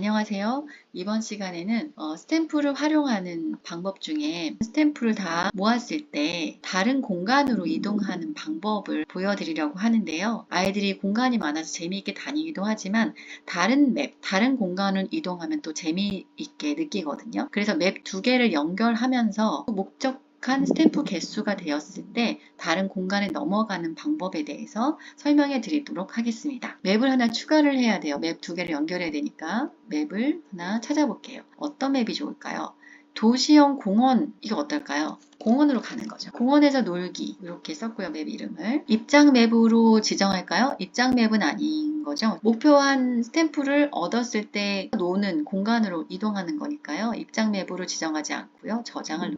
안녕하세요. 이번 시간에는 어, 스탬프를 활용하는 방법 중에 스탬프를 다 모았을 때 다른 공간으로 이동하는 방법을 보여드리려고 하는데요. 아이들이 공간이 많아서 재미있게 다니기도 하지만 다른 맵, 다른 공간을 이동하면 또 재미있게 느끼거든요. 그래서 맵 두 개를 연결하면서 목적 한 스탬프 개수가 되었을 때 다른 공간에 넘어가는 방법에 대해서 설명해 드리도록 하겠습니다. 맵을 하나 추가를 해야 돼요. 맵 두 개를 연결해야 되니까 맵을 하나 찾아볼게요. 어떤 맵이 좋을까요? 도시형 공원 이거 어떨까요? 공원으로 가는 거죠. 공원에서 놀기 이렇게 썼고요. 맵 이름을 입장 맵으로 지정할까요? 입장 맵은 아닌 거죠. 목표한 스탬프를 얻었을 때 노는 공간으로 이동하는 거니까요. 입장 맵으로 지정하지 않고요. 저장을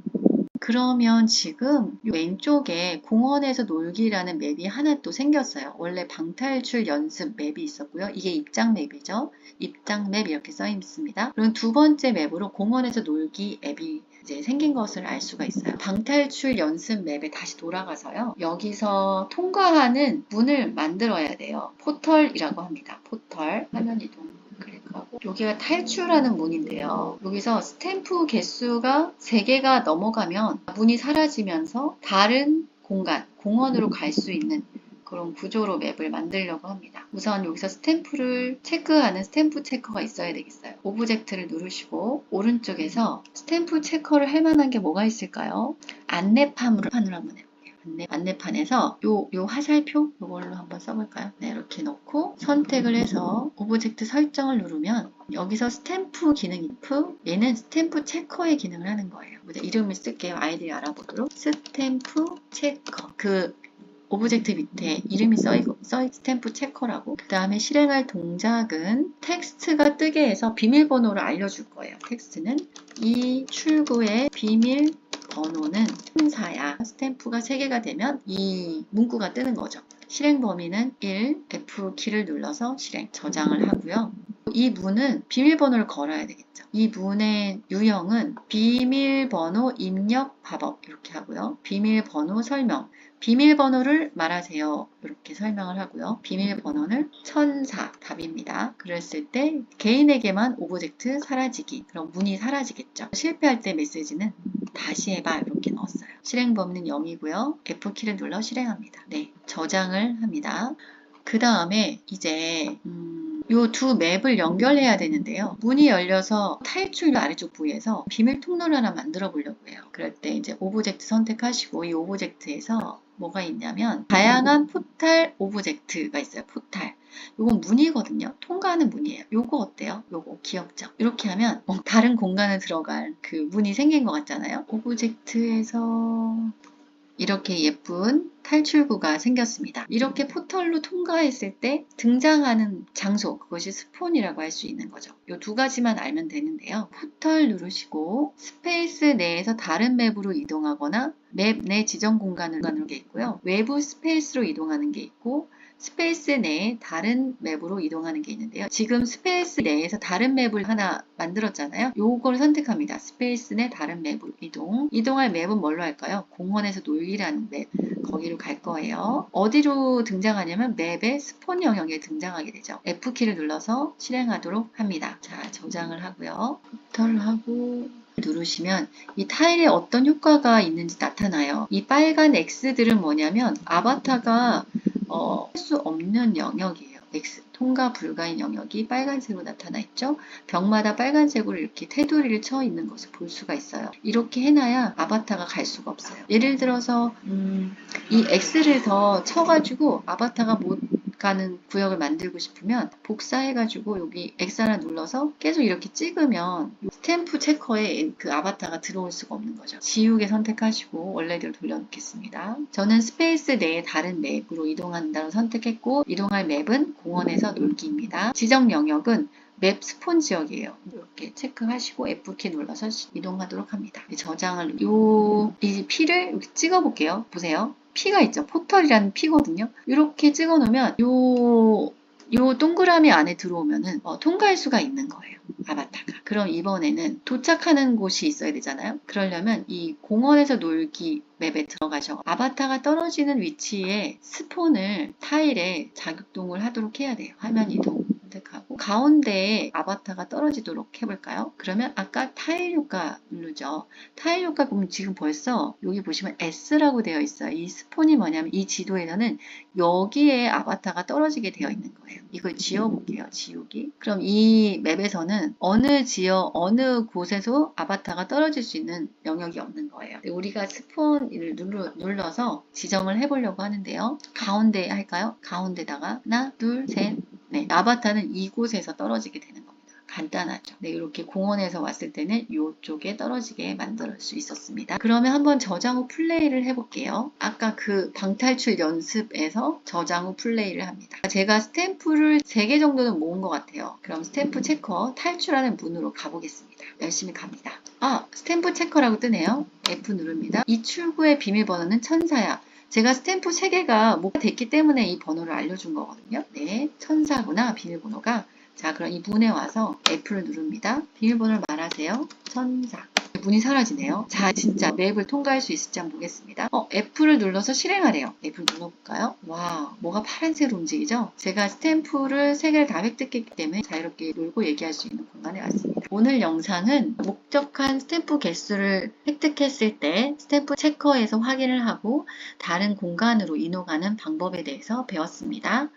그러면 지금 왼쪽에 공원에서 놀기라는 맵이 하나 또 생겼어요. 원래 방탈출 연습 맵이 있었고요. 이게 입장 맵이죠. 입장 맵 이렇게 써 있습니다. 그럼 두 번째 맵으로 공원에서 놀기 앱이 이제 생긴 것을 알 수가 있어요. 방탈출 연습 맵에 다시 돌아가서요. 여기서 통과하는 문을 만들어야 돼요. 포털이라고 합니다. 포털 화면 이동 클릭하고 여기가 탈출하는 문인데요. 여기서 스탬프 개수가 3개가 넘어가면 문이 사라지면서 다른 공간, 공원으로 갈 수 있는 그런 구조로 맵을 만들려고 합니다. 우선 여기서 스탬프를 체크하는 스탬프 체커가 있어야 되겠어요. 오브젝트를 누르시고 오른쪽에서 스탬프 체커를 할 만한 게 뭐가 있을까요? 안내판으로 판을 한번 해볼게요. 안내, 안내판에서 요, 요 화살표 요걸로 한번 써볼까요? 네, 이렇게 넣고 선택을 해서 오브젝트 설정을 누르면 여기서 스탬프 기능이 프 얘는 스탬프 체커의 기능을 하는 거예요. 이름을 쓸게요. 아이들이 알아보도록 스탬프 체커 그 오브젝트 밑에 이름이 써있고 써 스탬프 체커라고 그 다음에 실행할 동작은 텍스트가 뜨게 해서 비밀번호를 알려줄 거예요. 텍스트는 이 출구의 비밀 번호는 순사야. 스탬프가 3개가 되면 이 문구가 뜨는 거죠. 실행 범위는 1, F키를 눌러서 실행, 저장을 하고요. 이 문은 비밀번호를 걸어야 되겠죠. 이 문의 유형은 비밀번호 입력 밥업 이렇게 하고요. 비밀번호 설명, 비밀번호를 말하세요. 이렇게 설명을 하고요. 비밀번호는 천사 답입니다. 그랬을 때 개인에게만 오브젝트 사라지기 그럼 문이 사라지겠죠. 실패할 때 메시지는 다시 해봐 이렇게 넣었어요. 실행 범위는 0이고요. F키를 눌러 실행합니다. 네, 저장을 합니다. 그 다음에 이제 음, 이 두 맵을 연결해야 되는데요. 문이 열려서 탈출 아래쪽 부위에서 비밀 통로를 하나 만들어 보려고 해요. 그럴 때 이제 오브젝트 선택하시고 이 오브젝트에서 뭐가 있냐면 다양한 포탈 오브젝트가 있어요. 포탈. 이건 문이거든요. 통과하는 문이에요. 요거 어때요? 요거 귀엽죠? 이렇게 하면 어, 다른 공간에 들어갈 그 문이 생긴 것 같잖아요. 오브젝트에서 이렇게 예쁜 탈출구가 생겼습니다. 이렇게 포털로 통과했을 때 등장하는 장소, 그것이 스폰이라고 할 수 있는 거죠. 이 두 가지만 알면 되는데요. 포털 누르시고 스페이스 내에서 다른 맵으로 이동하거나 맵 내 지정 공간으로 가는 게 있고요. 외부 스페이스로 이동하는 게 있고 스페이스 내에 다른 맵으로 이동하는 게 있는데요. 지금 스페이스 내에서 다른 맵을 하나 만들었잖아요. 요걸 선택합니다. 스페이스 내 다른 맵으로 이동. 이동할 맵은 뭘로 할까요? 공원에서 놀기라는 맵. 거기로 갈 거예요. 어디로 등장하냐면 맵의 스폰 영역에 등장하게 되죠. F키를 눌러서 실행하도록 합니다. 자, 저장을 하고요. 부터를 하고 누르시면 이 타일에 어떤 효과가 있는지 나타나요. 이 빨간 X들은 뭐냐면 아바타가 어, 할 수 없는 영역이에요. X 통과 불가인 영역이 빨간색으로 나타나 있죠. 벽마다 빨간색으로 이렇게 테두리를 쳐 있는 것을 볼 수가 있어요. 이렇게 해놔야 아바타가 갈 수가 없어요. 예를 들어서 음, 이 X를 더 쳐가지고 아바타가 못 가는 구역을 만들고 싶으면 복사해가지고 여기 X 하나 눌러서 계속 이렇게 찍으면 스탬프 체커에 그 아바타가 들어올 수가 없는 거죠. 지우개 선택하시고 원래대로 돌려놓겠습니다. 저는 스페이스 내에 다른 맵으로 이동한다고 선택했고 이동할 맵은 공원에서 놀기입니다. 지정 영역은 맵 스폰 지역이에요. 이렇게 체크하시고 F키 눌러서 이동하도록 합니다. 저장을 요 이 피를 이렇게 찍어 볼게요. 보세요. 피가 있죠. 포털이라는 피거든요. 이렇게 찍어 놓으면 요, 요 동그라미 안에 들어오면은 어, 통과할 수가 있는 거예요. 아바타가. 그럼 이번에는 도착하는 곳이 있어야 되잖아요. 그러려면 이 공원에서 놀기 맵에 들어가셔. 아바타가 떨어지는 위치에 스폰을 타일에 자극동을 하도록 해야 돼요. 화면 이동 가운데에 아바타가 떨어지도록 해볼까요? 그러면 아까 타일 효과 누르죠. 타일 효과 보면 지금 벌써 여기 보시면 S라고 되어 있어요. 이 스폰이 뭐냐면 이 지도에서는 여기에 아바타가 떨어지게 되어 있는 거예요. 이걸 지워볼게요. 지우기. 그럼 이 맵에서는 어느 지역, 어느 곳에서 아바타가 떨어질 수 있는 영역이 없는 거예요. 우리가 스폰을 눌러, 눌러서 지정을 해보려고 하는데요. 가운데 할까요? 가운데다가 하나, 둘, 셋, 네. 아바타는 이곳에서 떨어지게 되는 겁니다. 간단하죠. 네, 이렇게 공원에서 왔을 때는 이쪽에 떨어지게 만들 수 있었습니다. 그러면 한번 저장 후 플레이를 해볼게요. 아까 그 방탈출 연습에서 저장 후 플레이를 합니다. 제가 스탬프를 3개 정도는 모은 것 같아요. 그럼 스탬프 체커 탈출하는 문으로 가보겠습니다. 열심히 갑니다. 아, 스탬프 체커라고 뜨네요. F 누릅니다. 이 출구의 비밀번호는 천사야. 제가 스탬프 3개가 뭐가 됐기 때문에 이 번호를 알려준 거거든요. 네, 천사구나, 비밀번호가. 자, 그럼 이 문에 와서 F를 누릅니다. 비밀번호를 말하세요. 천사. 문이 사라지네요. 자, 진짜 맵을 통과할 수 있을지 한번 보겠습니다. 어, F를 눌러서 실행하래요. F를 눌러볼까요? 와, 뭐가 파란색으로 움직이죠? 제가 스탬프를 3개를 다 획득했기 때문에 자유롭게 놀고 얘기할 수 있는 공간에 왔습니다. 오늘 영상은 목적한 스탬프 개수를 획득했을 때 스탬프 체커에서 확인을 하고 다른 공간으로 이동하는 방법에 대해서 배웠습니다.